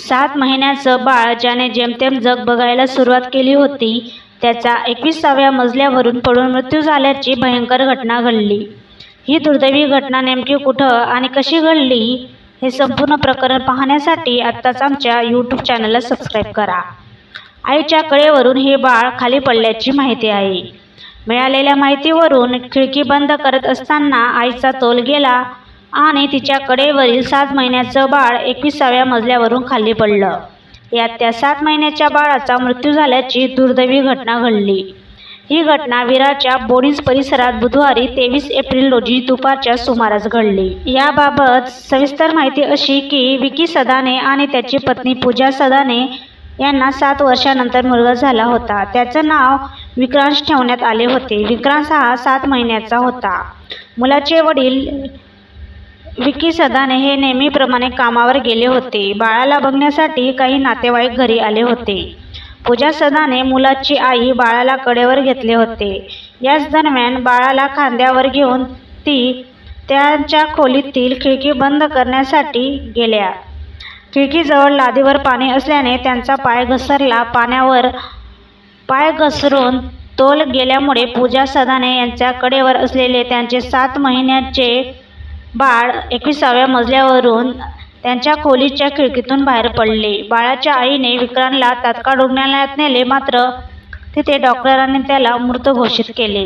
सात महिन्याचं बाळ ज्याने जेमतेम जग बघायला सुरुवात केली होती त्याचा एकविसाव्या मजल्यावरून पडून मृत्यू झाल्याची भयंकर घटना घडली. ही दुर्दैवी घटना नेमकी कुठं आणि कशी घडली हे संपूर्ण प्रकरण पाहण्यासाठी आत्ताच आमच्या यूट्यूब चॅनलला सबस्क्राईब करा. आईच्या कळेवरून हे बाळ खाली पडल्याची माहिती आहे. मिळालेल्या माहितीवरून खिडकी बंद करत असताना आईचा तोल गेला आणि तिच्या कडेवरील सात महिन्याचं बाळ एकविसाव्या मजल्यावरून खाली पडलं. यात त्या सात महिन्याच्या बाळाचा मृत्यू झाल्याची दुर्दैवी घटना घडली. ही घटना विरारच्या बोडीज परिसरात बुधवारी तेवीस एप्रिल रोजी दुपारच्या सुमारास घडली. याबाबत सविस्तर माहिती अशी की विकी सदाने आणि त्याची पत्नी पूजा सदाने यांना सात वर्षानंतर मुलगा झाला होता. त्याचं नाव विक्रांश ठेवण्यात आले होते. विक्रांश हा सात महिन्याचा होता. मुलाचे वडील विकी सदाने हे नेहमीप्रमाणे कामावर गेले होते. बाळाला बघण्यासाठी काही नातेवाईक घरी आले होते. पूजा सदाने मुलाची आई बाळाला कडेवर घेतले होते. याच दरम्यान बाळाला खांद्यावर घेऊन ती त्यांच्या खोलीतील खिडकी बंद करण्यासाठी गेल्या. खिडकीजवळ लादीवर पाणी असल्याने त्यांचा पाय घसरला. पाण्यावर पाय घसरून तोल गेल्यामुळे पूजा सदाने यांच्या कडेवर असलेले त्यांचे सात महिन्याचे बाळ एकविसाव्या मजल्यावरून त्यांच्या खोलीच्या खिडकीतून बाहेर पडले. बाळाच्या आईने विक्रांतला तात्काळ रुग्णालयात नेले मात्र तिथे डॉक्टरांनी त्याला मृत घोषित केले.